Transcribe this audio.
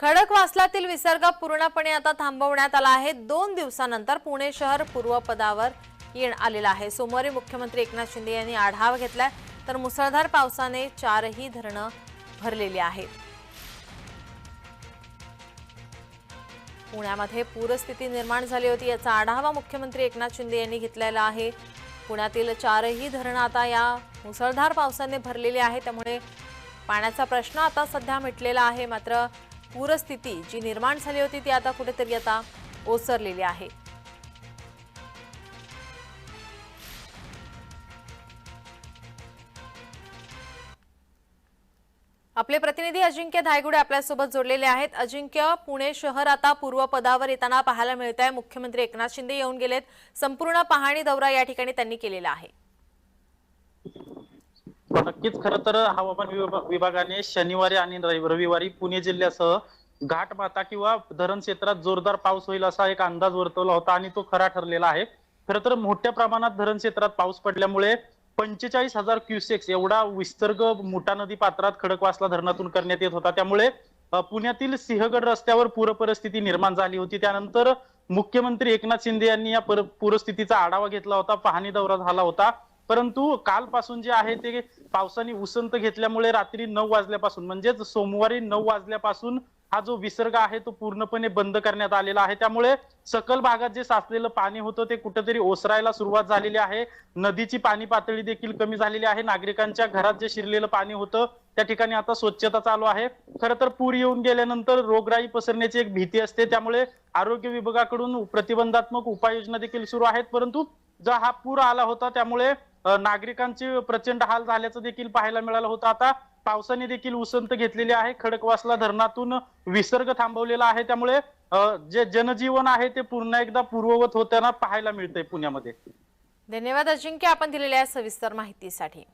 खडकवासलातील विसर्ग पूर्णपणे आता थांबवण्यात आला आहे. दोन दिवसानंतर पुणे शहर पूर्वपदावर येण आलेलं आहे. सोमवारी मुख्यमंत्री एकनाथ शिंदे यांनी आढावा घेतलाय. तर मुसळधार पावसाने चारही धरणं भरलेली आहेत. पुण्यामध्ये पूरस्थिती निर्माण झाली होती. याचा आढावा मुख्यमंत्री एकनाथ शिंदे यांनी घेतलेला आहे. पुण्यातील चारही धरणं आता या मुसळधार पावसाने भरलेली आहे त्यामुळे पाण्याचा प्रश्न आता सध्या मिटलेला आहे. मात्र पूरस्थिती जी निर्माण झाली होती ती आता कुठेतरी आता ओसरलेली आहे. आपले प्रतिनिधी अजिंक्य धायगुडे आपल्यासोबत जोडलेले आहेत. अजिंक्य पुणे शहर आता पूर्वपदावर येताना पाहायला मिळत आहे मुख्यमंत्री एकनाथ शिंदे येऊन गेलेत. संपूर्ण पाहणी दौरा या ठिकाणी त्यांनी केलेला आहे. नक्कीच. खरं तर हवामान विभागाने शनिवारी आणि रविवारी पुणे जिल्ह्यासह घाट माता किंवा धरण क्षेत्रात जोरदार पाऊस होईल असा एक अंदाज वर्तवला होता आणि तो खरा ठरलेला आहे. खरं तर मोठ्या प्रमाणात धरण क्षेत्रात पाऊस पडल्यामुळे पंचेचाळीस हजार क्युसेक्स एवढा विसर्ग मुठा नदी पात्रात खडकवासला धरणातून करण्यात येत होता. त्यामुळे पुण्यातील सिंहगड रस्त्यावर पूर परिस्थिती निर्माण झाली होती. त्यानंतर मुख्यमंत्री एकनाथ शिंदे यांनी या पूरस्थितीचा आढावा घेतला होता. पाहणी दौरा झाला होता. परंतु कालपासून जे आहे ते पावसाने उसंत घेतल्यामुळे रात्री नऊ वाजल्यापासून म्हणजेच सोमवारी नऊ वाजल्यापासून हा जो विसर्ग आहे तो पूर्णपणे बंद करण्यात आलेला आहे. त्यामुळे सकल भागात जे साचलेलं पाणी होतं ते कुठेतरी ओसरायला सुरुवात झालेली आहे. नदीची पाणी पातळी देखील कमी झालेली आहे. नागरिकांच्या घरात जे शिरलेलं पाणी होतं त्या ठिकाणी आता स्वच्छता चालू आहे. खरं तर पूर येऊन गेल्यानंतर रोगराई पसरण्याची एक भीती असते. त्यामुळे आरोग्य विभागाकडून प्रतिबंधात्मक उपाययोजना देखील सुरू आहेत. परंतु जो हा पूर आला होता त्यामुळे नागरिकांचे प्रचंड हाल झाल्याचं देखील पाहायला मिळालं होतं. आता पावसाने देखील उसंत घेतलेली आहे. खडकवासला धरणातून विसर्ग थांबवलेला आहे. त्यामुळे जे जनजीवन आहे ते पुन्हा एकदा पूर्ववत होताना पाहायला मिळतंय पुण्यामध्ये. धन्यवाद अजिंक्य आपण दिलेल्या सविस्तर माहितीसाठी.